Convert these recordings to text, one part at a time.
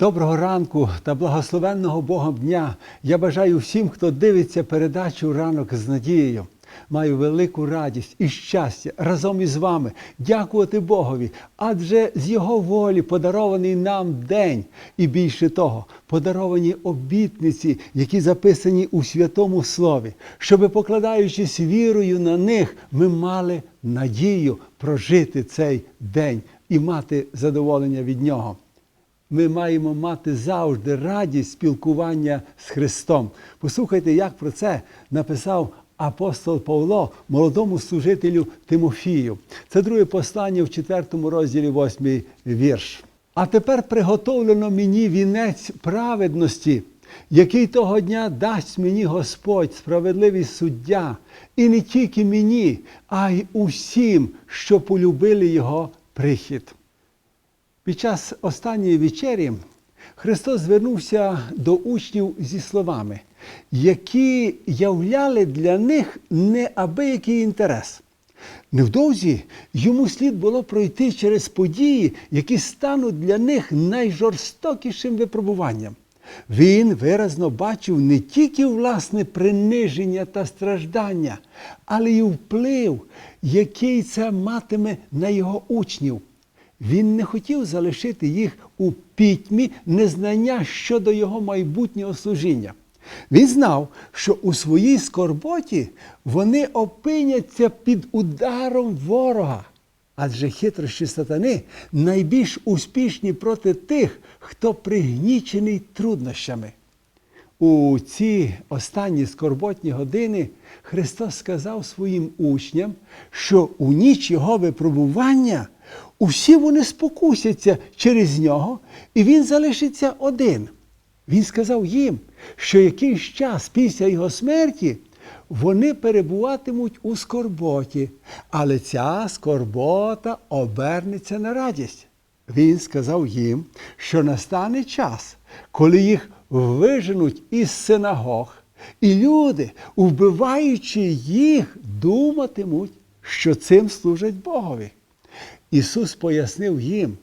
Доброго ранку та благословенного Богом дня. Я бажаю всім, хто дивиться передачу ранок з надією. Маю велику радість і щастя разом із вами дякувати Богові, адже з Його волі подарований нам день, і більше того, подаровані обітниці, які записані у святому Слові, щоби, покладаючись вірою на них, ми мали надію прожити цей день і мати задоволення від нього ми маємо мати завжди радість спілкування з Христом. Послухайте, як про це написав апостол Павло молодому служителю Тимофію. Це друге послання в 4 розділі 8 вірш. А тепер приготовлено мені вінець праведності, який того дня дасть мені Господь, справедливий суддя, і не тільки мені, а й усім, що полюбили Його прихід. Під час останньої вечері Христос звернувся до учнів зі словами, які являли для них неабиякий інтерес. Невдовзі йому слід було пройти через події, які стануть для них найжорстокішим випробуванням. Він виразно бачив не тільки власне приниження та страждання, але й вплив, який це матиме на його учнів. Він не хотів залишити їх у пітьмі незнання щодо його майбутнього служіння. Він знав, що у своїй скорботі вони опиняться під ударом ворога, адже хитрощі сатани найбільш успішні проти тих, хто пригнічений труднощами. У ці останні скорботні години Христос сказав своїм учням, що у ніч його випробування усі вони спокусяться через нього, і він залишиться один. Він сказав їм, що якийсь час після його смерті вони перебуватимуть у скорботі, але ця скорбота обернеться на радість. Він сказав їм, що настане час, коли їх виженуть із синагог, і люди, вбиваючи їх, думатимуть, що цим служать Богові. Ісус пояснив їм,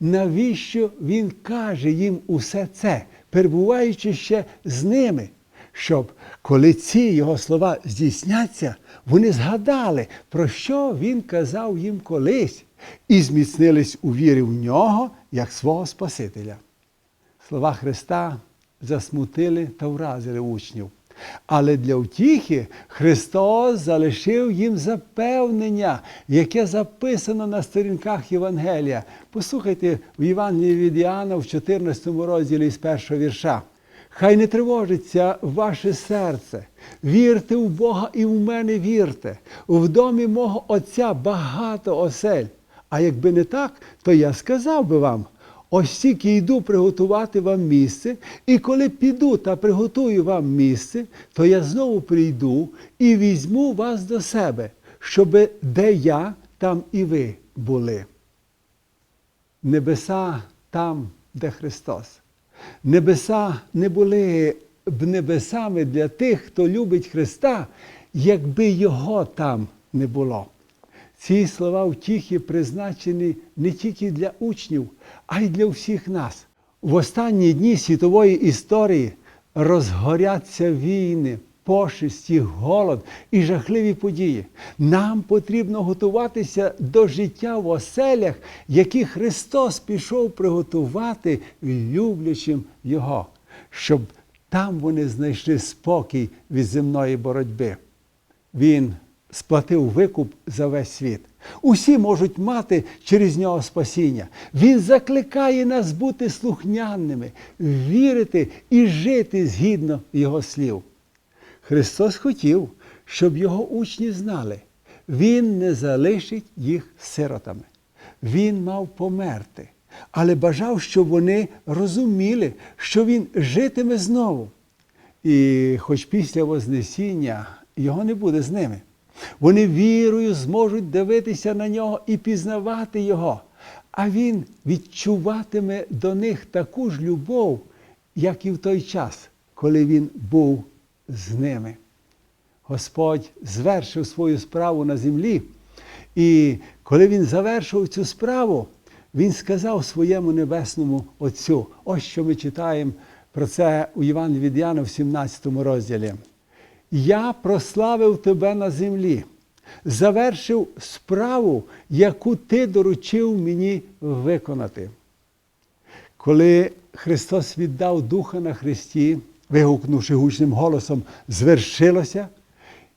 навіщо Він каже їм усе це, перебуваючи ще з ними, щоб коли ці його слова здійсняться, вони згадали, про що Він казав їм колись, і зміцнились у вірі в нього як свого Спасителя. Слова Христа засмутили та вразили учнів. Але для втіхи Христос залишив їм запевнення, яке записано на сторінках Євангелія. Послухайте в Євангелії від Іоанна в 14 розділі з першого вірша. Хай не тривожиться ваше серце, вірте в Бога і в мене вірте. В домі мого Отця багато осель. А якби не так, то я сказав би вам. Ось тільки йду приготувати вам місце, і коли піду та приготую вам місце, то я знову прийду і візьму вас до себе, щоби де я, там і ви були. Небеса там, де Христос. Небеса не були б небесами для тих, хто любить Христа, якби Його там не було. Ці слова втіхи призначені не тільки для учнів, а й для всіх нас. В останні дні світової історії розгоряться війни, пошесті, голод і жахливі події. Нам потрібно готуватися до життя в оселях, які Христос пішов приготувати люблячим Його, щоб там вони знайшли спокій від земної боротьби. Він сплатив викуп за весь світ. Усі можуть мати через нього спасіння. Він закликає нас бути слухняними, вірити і жити згідно Його слів. Христос хотів, щоб його учні знали, Він не залишить їх сиротами. Він мав померти, але бажав, щоб вони розуміли, що Він житиме знову. І хоч після Вознесіння його не буде з ними. Вони вірою зможуть дивитися на нього і пізнавати Його, а Він відчуватиме до них таку ж любов, як і в той час, коли він був з ними. Господь звершив свою справу на землі, і коли Він завершив цю справу, він сказав своєму небесному Отцю. Ось що ми читаємо про це у Івана від в 17 розділі. Я прославив тебе на землі, завершив справу, яку ти доручив мені виконати. Коли Христос віддав Духа на Христі, вигукнувши гучним голосом, звершилося,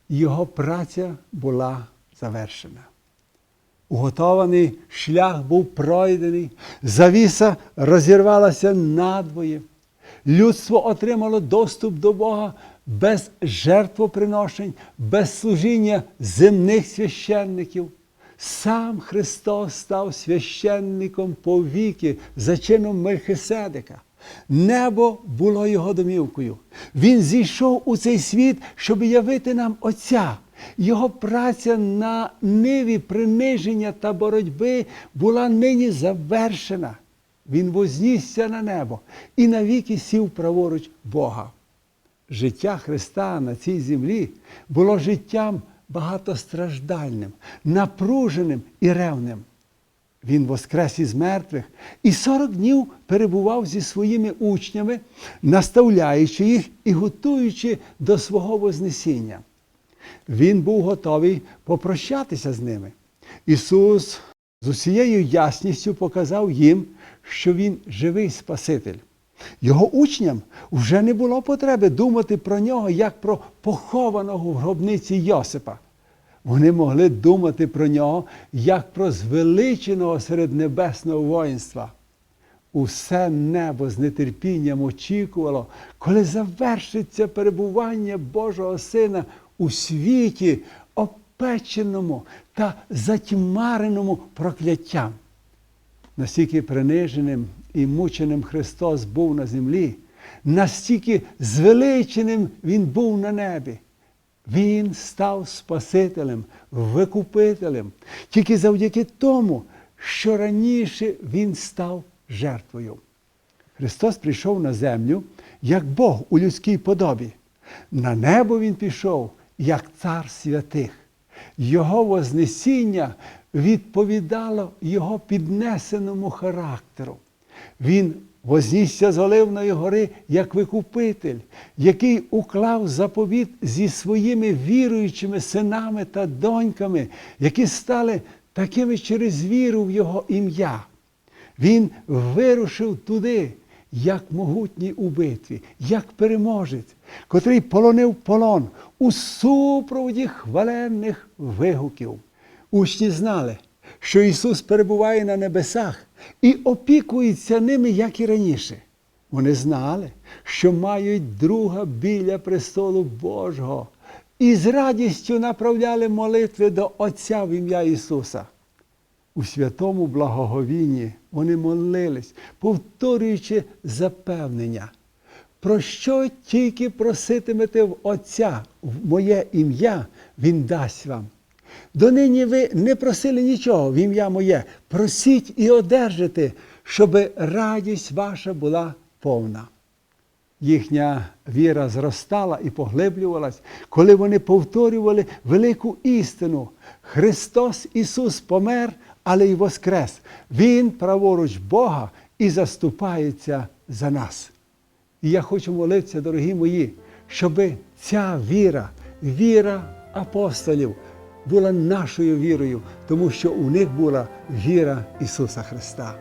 його праця була завершена. Уготований шлях був пройдений, завіса розірвалася надвоє. Людство отримало доступ до Бога без жертвоприношень, без служіння земних священників. Сам Христос став священником повіки за чином Мельхиседека. Небо було його домівкою. Він зійшов у цей світ, щоб явити нам Отця. Його праця на ниві приниження та боротьби була нині завершена. Він вознісся на небо і навіки сів праворуч Бога. Життя Христа на цій землі було життям багатостраждальним, напруженим і ревним. Він воскрес із мертвих і 40 днів перебував зі своїми учнями, наставляючи їх і готуючи до свого Вознесіння. Він був готовий попрощатися з ними. Ісус з усією ясністю показав їм, що Він живий Спаситель. Його учням вже не було потреби думати про нього як про похованого в гробниці Йосипа. Вони могли думати про нього як про звеличеного серед небесного воїнства. Усе небо з нетерпінням очікувало, коли завершиться перебування Божого Сина у світі, опеченому та затьмареному прокляттям. Настільки приниженим і мученим Христос був на землі, настільки звеличеним Він був на небі. Він став Спасителем, Викупителем, тільки завдяки тому, що раніше Він став жертвою. Христос прийшов на землю як Бог у людській подобі. На небо Він пішов як цар святих. Його Вознесіння відповідало Його піднесеному характеру. Він вознісся з Оливної гори як викупитель, який уклав заповіт зі своїми віруючими синами та доньками, які стали такими через віру в Його ім'я. Він вирушив туди, як могутній у битві, як переможець, котрий полонив полон у супроводі хваленних вигуків. Учні знали, що Ісус перебуває на небесах і опікується ними, як і раніше. Вони знали, що мають друга біля престолу Божого і з радістю направляли молитви до Отця в ім'я Ісуса. У святому благоговінні вони молились, повторюючи запевнення. Про що тільки проситимете в Отця в моє ім'я, Він дасть вам. Донині ви не просили нічого в ім'я моє. Просіть і одержите, щоб радість ваша була повна. Їхня віра зростала і поглиблювалась, коли вони повторювали велику істину. Христос Ісус помер, але й воскрес. Він праворуч Бога і заступається за нас. І я хочу молитися, дорогі мої, щоб ця віра, віра апостолів, була нашою вірою, тому що у них була віра Ісуса Христа.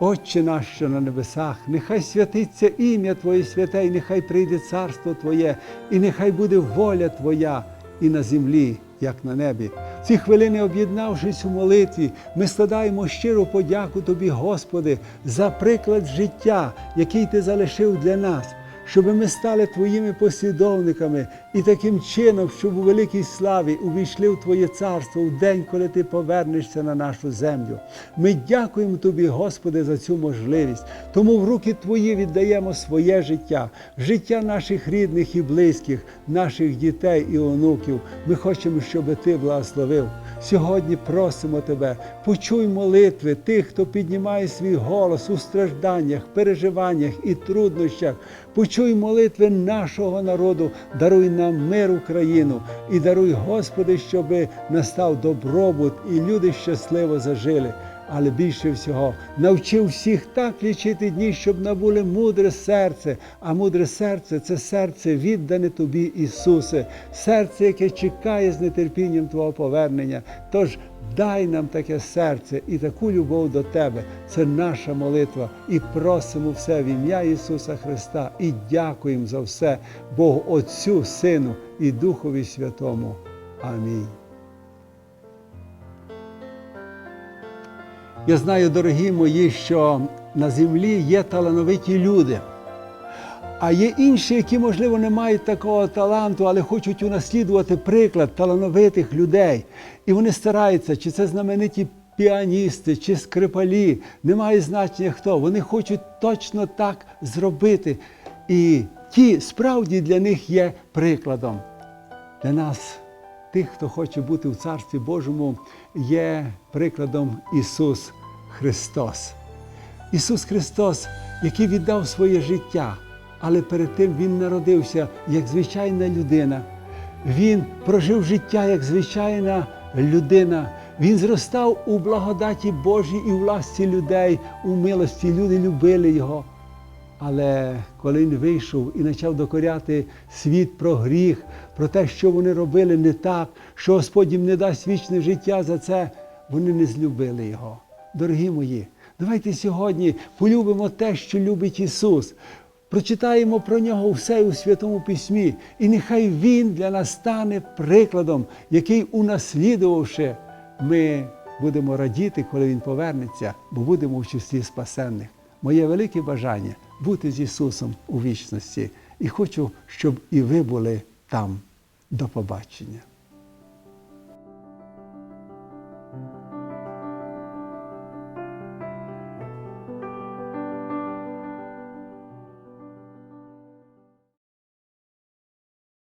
Отче наш, що на небесах, нехай святиться ім'я Твоє святе, і нехай прийде царство Твоє, і нехай буде воля Твоя і на землі, як на небі. Ці хвилини, об'єднавшись у молитві, ми складаємо щиру подяку Тобі, Господи, за приклад життя, який Ти залишив для нас щоб ми стали Твоїми послідовниками і таким чином, щоб у великій славі увійшли в Твоє царство в день, коли Ти повернешся на нашу землю. Ми дякуємо Тобі, Господи, за цю можливість. Тому в руки Твої віддаємо своє життя, життя наших рідних і близьких, наших дітей і онуків. Ми хочемо, щоб Ти благословив. Сьогодні просимо Тебе, почуй молитви тих, хто піднімає свій голос у стражданнях, переживаннях і труднощах. Почуй молитви нашого народу, даруй нам мир Україну і даруй, Господи, щоб настав добробут і люди щасливо зажили. Але більше всього навчив всіх так лічити дні, щоб набули мудре серце. А мудре серце це серце віддане тобі, Ісусе, серце, яке чекає з нетерпінням Твого повернення. Тож дай нам таке серце і таку любов до Тебе. Це наша молитва. І просимо все в ім'я Ісуса Христа. І дякуємо за все Богу Отцю, Сину і Духові Святому. Амінь. Я знаю, дорогі мої, що на землі є талановиті люди, а є інші, які, можливо, не мають такого таланту, але хочуть унаслідувати приклад талановитих людей. І вони стараються, чи це знамениті піаністи, чи скрипалі, немає значення хто. Вони хочуть точно так зробити. І ті справді для них є прикладом. Для нас, тих, хто хоче бути в Царстві Божому, є прикладом Ісус Христос. Ісус Христос, який віддав своє життя, але перед тим Він народився як звичайна людина. Він прожив життя як звичайна людина. Він зростав у благодаті Божій і в ласці людей, у милості. Люди любили Його. Але коли він вийшов і почав докоряти світ про гріх, про те, що вони робили не так, що Господь їм не дасть вічне життя за це, вони не злюбили його. Дорогі мої, давайте сьогодні полюбимо те, що любить Ісус. Прочитаємо про нього все у Святому Письмі, і нехай Він для нас стане прикладом, який, унаслідувавши, ми будемо радіти, коли Він повернеться, бо будемо в числі спасенних. Моє велике бажання бути з Ісусом у вічності. І хочу, щоб і ви були там. До побачення.